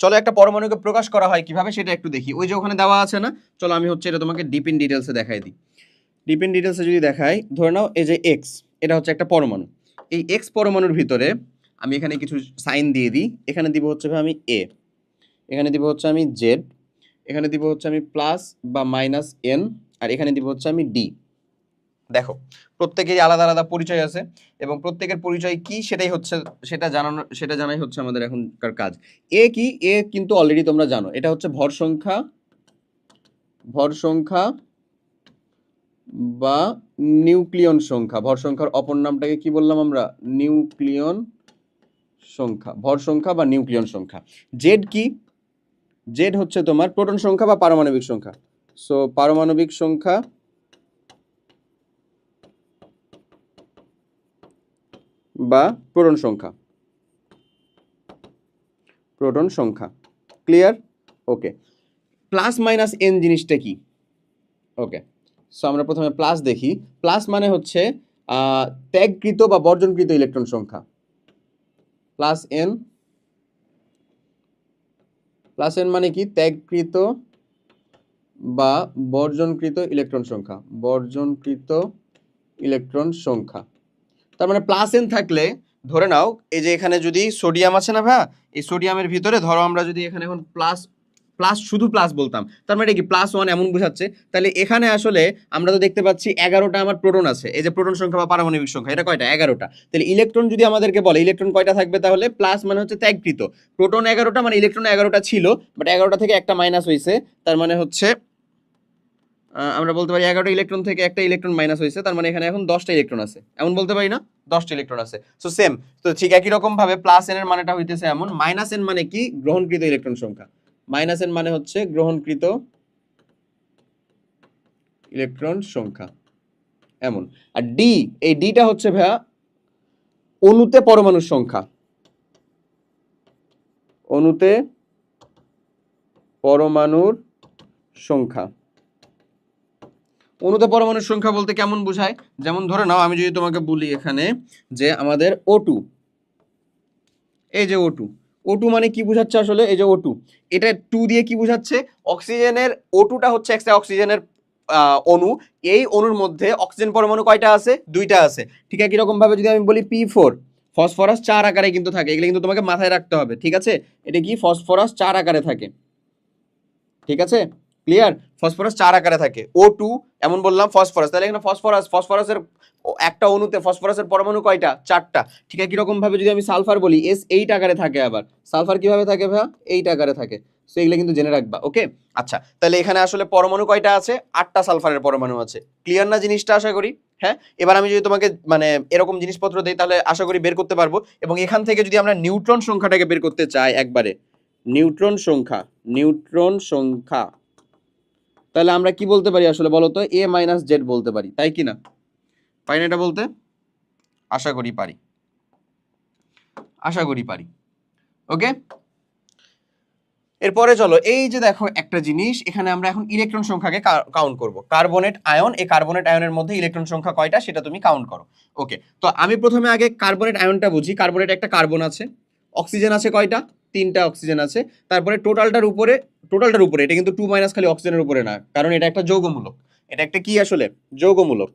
চলো একটা পরমাণুকে প্রকাশ করা হয় কীভাবে সেটা একটু দেখি। ওই যে ওখানে দেওয়া আছে না? চলো আমি হচ্ছে এটা তোমাকে ডিপ ইন ডিটেলসে দেখাই দিই। ডিপ ইন ডিটেলসে যদি দেখাই, ধরে নাও এই যে এক্স এটা হচ্ছে একটা পরমাণু। এই এক্স পরমাণুর ভিতরে আমি এখানে কিছু সাইন দিয়ে দিই। এখানে দিব হচ্ছে আমি এ এখানে দিব হচ্ছে আমি জেড এখানে দিব হচ্ছে আমি প্লাস বা মাইনাস এন আর এখানে দিব হচ্ছে আমি ডি দেখো, প্রত্যেকেরই আলাদা আলাদা পরিচয় আছে এবং প্রত্যেকের পরিচয় কি সেটাই হচ্ছে, সেটা জানানো, সেটা জানাই হচ্ছে আমাদের এখনকার কাজ। এ কি, এ কিন্তু অলরেডি তোমরা জানো, এটা হচ্ছে ভর সংখ্যা ভর সংখ্যা বা নিউক্লিয়ন সংখ্যা। ভর সংখ্যার অপর নামটাকে কি বললাম আমরা? নিউক্লিয়ন সংখ্যা, ভর সংখ্যা বা নিউক্লিয়ন সংখ্যা। জেড কি? জেড হচ্ছে তোমার প্রোটন সংখ্যা বা পারমাণবিক সংখ্যা। সো পারমাণবিক সংখ্যা বা প্রোটন সংখ্যা। প্রোটন সংখ্যা। Clear okay plus minus N জিনিসটা কি? ওকে সো আমরা প্রথমে প্লাস দেখি। প্লাস মানে হচ্ছে ত্যাগকৃত বা বর্জনকৃত ইলেকট্রন সংখ্যা। প্লাস এন প্লাস এন মানে কি? ত্যাগকৃত বা বর্জনকৃত ইলেকট্রন সংখ্যা। বর্জনকৃত ইলেকট্রন সংখ্যা। তার মানে প্লাস এন থাকলে, ধরে নাও, এই যে এখানে যদি সোডিয়াম আছে না ভাই এই সোডিয়ামের ভিতরে ধরো আমরা যদি এখানে এখন প্লাস প্লাস শুধু প্লাস বলতাম, তার মানে কি প্লাস ওয়ান এমন বোঝাচ্ছে, তাহলে এখানে আসলে আমরা তো দেখতে পাচ্ছি এগারোটা আমার প্রোটন আছে, এই যে প্রোটন সংখ্যা বা পারমাণবিক সংখ্যা, এটা কয়টা? এগারোটা। তাহলে ইলেকট্রন যদি আমাদেরকে বলে ইলেকট্রন কয়টা থাকবে তাহলে? প্লাস মানে হচ্ছে ত্যাগকৃত। প্রোটন এগারোটা মানে ইলেকট্রন এগারোটা ছিল বাট এগারোটা থেকে একটা মাইনাস হয়েছে তার মানে হচ্ছে আমরা বলতে পারি এগারোটা ইলেকট্রন থেকে একটা ইলেকট্রন মাইনাস হয়েছে, তার মানে এখানে এখন দশটা ইলেকট্রন আছে। এমন বলতে পারি না, দশটা ইলেকট্রন আছে। সো সেম তো ঠিক একই রকম ভাবে প্লাস এন এর মানেটা হইতেছে এমন মাইনাস এন মানে কি? গ্রহণকৃত ইলেকট্রন সংখ্যা। মাইনাস এন মানে হচ্ছে গ্রহণকৃত ইলেকট্রন সংখ্যা। এমন। আর ডি এই ডিটা হচ্ছে ভাইয়া অণুতে পরমাণুর সংখ্যা। অণুতে পরমাণুর সংখ্যা। অণুতে পরমাণুর সংখ্যা বলতে কেমন বোঝায়? যেমন ধরে নাও, আমি যদি তোমাকে বলি এখানে যে আমাদের ও এই যে ও ও টু মানে কি বোঝাচ্ছে আসলে? এই যে ও টু এটা টু দিয়ে কি বোঝাচ্ছে? অক্সিজেনের ও টুটা হচ্ছে একটা অক্সিজেনের অণু। এই অণুর মধ্যে অক্সিজেন পরমাণু কয়টা আছে? দুইটা আছে। ঠিক আছে কীরকম ভাবে যদি আমি বলি পি ফোর ফসফরাস চার আকারে কিন্তু থাকে। এগুলো কিন্তু তোমাকে মাথায় রাখতে হবে। ঠিক আছে? এটা কি ফসফরাস চার আকারে থাকে। ঠিক আছে? ক্লিয়ার ফসফরাস চার আকারে থাকে। ও টু এমন বললাম ফসফরাস তাহলে এখানে ফসফরাস ফসফরাসের একটা অণুতে ফসফরাসের পরমাণু কয়টা? চারটা। ঠিক আছে কীরকম ভাবে যদি আমি সালফার বলি এস এইট আকারে থাকে আবার। সালফার কীভাবে থাকে ভাইয়া? এইট আকারে থাকে। সো এগুলো কিন্তু জেনে রাখবা ওকে আচ্ছা তাহলে এখানে আসলে পরমাণু কয়টা আছে? আটটা সালফারের পরমাণু আছে। ক্লিয়ার না জিনিসটা আশা করি? হ্যাঁ? এবার আমি যদি তোমাকে মানে এরকম জিনিসপত্র দিই, তাহলে আশা করি বের করতে পারব। এবং এখান থেকে যদি আমরা নিউট্রন সংখ্যাটাকে বের করতে চাই একবারে। নিউট্রন সংখ্যা নিউট্রন সংখ্যা। তাহলে আমরা কি বলতে পারি আসলে বলো তো? এ মাইনাস জেড বলতে পারি, তাই কি না? পারি না এটা বলতে? আশা করি পারি। আশা করি পারি। ওকে এরপরে চলো, এই যে দেখো একটা জিনিস, এখানে আমরা এখন ইলেকট্রন সংখ্যাকে কাউন্ট করব। কার্বনেট আয়ন এই কার্বনেট আয়নের মধ্যে ইলেকট্রন সংখ্যা কয়টা সেটা তুমি কাউন্ট করো। ওকে তো আমি প্রথমে আগে কার্বনেট আয়নটা বুঝি। কার্বনেট একটা কার্বন আছে। অক্সিজেন আছে কয়টা? তিনটা অক্সিজেন আছে। তারপরে টোটালটার উপরে টোটালটার উপরে, এটা কিন্তু টু মাইনাস খালি অক্সিজেনের উপরে না, কারণ এটা একটা যৌগমূলক। এটা একটা কি আসলে? যৌগমূলক।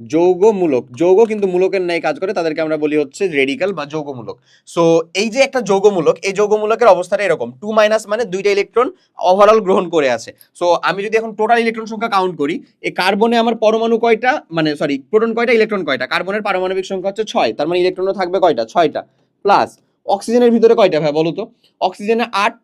যৌগমূলক। যৌগ কিন্তু মূলকের ন্যায় কাজ করে, তাদেরকে আমরা বলি হচ্ছে রেডিকাল বা যৌগমূলক। সো এই যে একটা যৌগমূলক, এই যৌগমূলকের অবস্থাটা এরকম। টু মাইনাস মানে দুইটা ইলেকট্রন ওভারঅল গ্রহণ করে আছে। সো আমি যদি এখন টোটাল ইলেকট্রন সংখ্যা কাউন্ট করি, এই কার্বনে আমার পরমাণু কয়টা? মানে সরি প্রোটন কয়টা? ইলেকট্রন কয়টা? কার্বনের পারমাণবিক সংখ্যা হচ্ছে ছয়। তার মানে ইলেকট্রনও থাকবে কয়টা? ছয়টা। প্লাস অক্সিজেনের ভিতরে কয়টা ভাই, বলো তো? অক্সিজেনে আট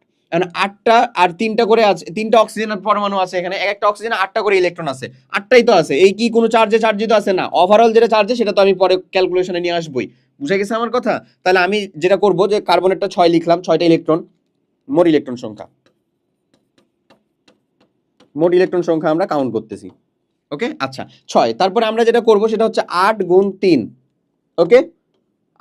আটটা আর তিনটা করে আছে, তিনটা অক্সিজেনের পরমাণু আছে এখানে। এক একটা অক্সিজেনে আটটা করে ইলেকট্রন আছে। আটটাই তো আছে। এই কি কোনো চার্জে চার্জিত আছে না। ওভারঅল যেটা চার্জে সেটা তো আমি পরে ক্যালকুলেশনে নিয়ে আসবোই। বুঝে গেছে আমার কথা? তাহলে আমি যেটা করব যে কার্বনেটটা ছয় লিখলাম, ছয়টা ইলেকট্রন মোট ইলেকট্রন সংখ্যা। মোট ইলেকট্রন সংখ্যা আমরা কাউন্ট করতেছি। ওকে আচ্ছা ছয়। তারপরে আমরা যেটা করব সেটা হচ্ছে আট গুণ তিন। ওকে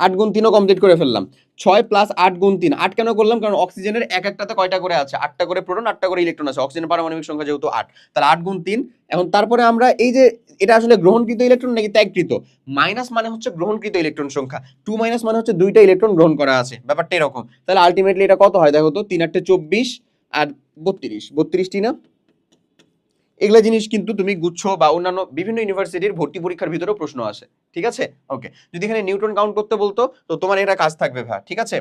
আট গুণ তিনও কমপ্লিট করে ফেললাম। ছয় প্লাস আট গুণ তিন। আট কেন করলাম? কারণ অক্সিজেনের এক একটাতে কয়টা করে আছে? আটটা করে প্রোটন, আটটা করে ইলেকট্রন আছে। অক্সিজেন পারমাণবিক সংখ্যা যেহেতু আট। তাহলে আট গুণ তিন। এখন তারপরে আমরা এই যে, এটা আসলে গ্রহণকৃত ইলেকট্রন নাকি ত্যাগকৃত? মাইনাস মানে হচ্ছে গ্রহণকৃত ইলেকট্রন সংখ্যা। টু মাইনাস মানে হচ্ছে দুইটা ইলেকট্রন গ্রহণ করা আছে। ব্যাপারটা এরকম। তাহলে আলটিমেটলি এটা কত হয়? দেখো তো, তিন আটটে চব্বিশ আর বত্রিশ। বত্রিশটি না? এগুলা জিনিস কিন্তু তুমি গুচ্ছ বা অন্যান্য বিভিন্ন ইউনিভার্সিটির ভর্তি পরীক্ষার ভিতরেও প্রশ্ন আসে, ঠিক আছে? ওকে যদি এখানে নিউটন কাউন্ট করতে বলতো, তো তোমার এটা কাজ থাকবে ভাই ঠিক আছে?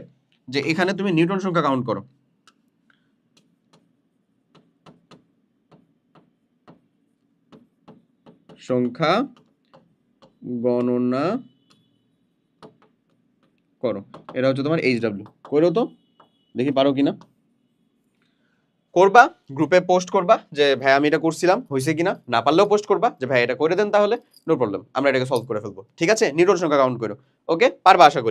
যে এখানে তুমি নিউটন সংখ্যা কাউন্ট করো। সংখ্যা গণনা করো, এটা হচ্ছে তোমার এইচ ডাব্লিউ করো তো, দেখি পারো কিনা? করবা গ্রুপে পোস্ট করবা যে, ভাই, আমি এটা করছিলাম হয়েছে কিনা? না পারলেও পোস্ট করবা যে, ভাই, এটা করে দেন তাহলে নো প্রবলেম আমরা এটাকে সলভ করে ফেলব। ঠিক আছে? নিরোল সংখ্যা কাউন্ট করো। ওকে পারবা আশা করি।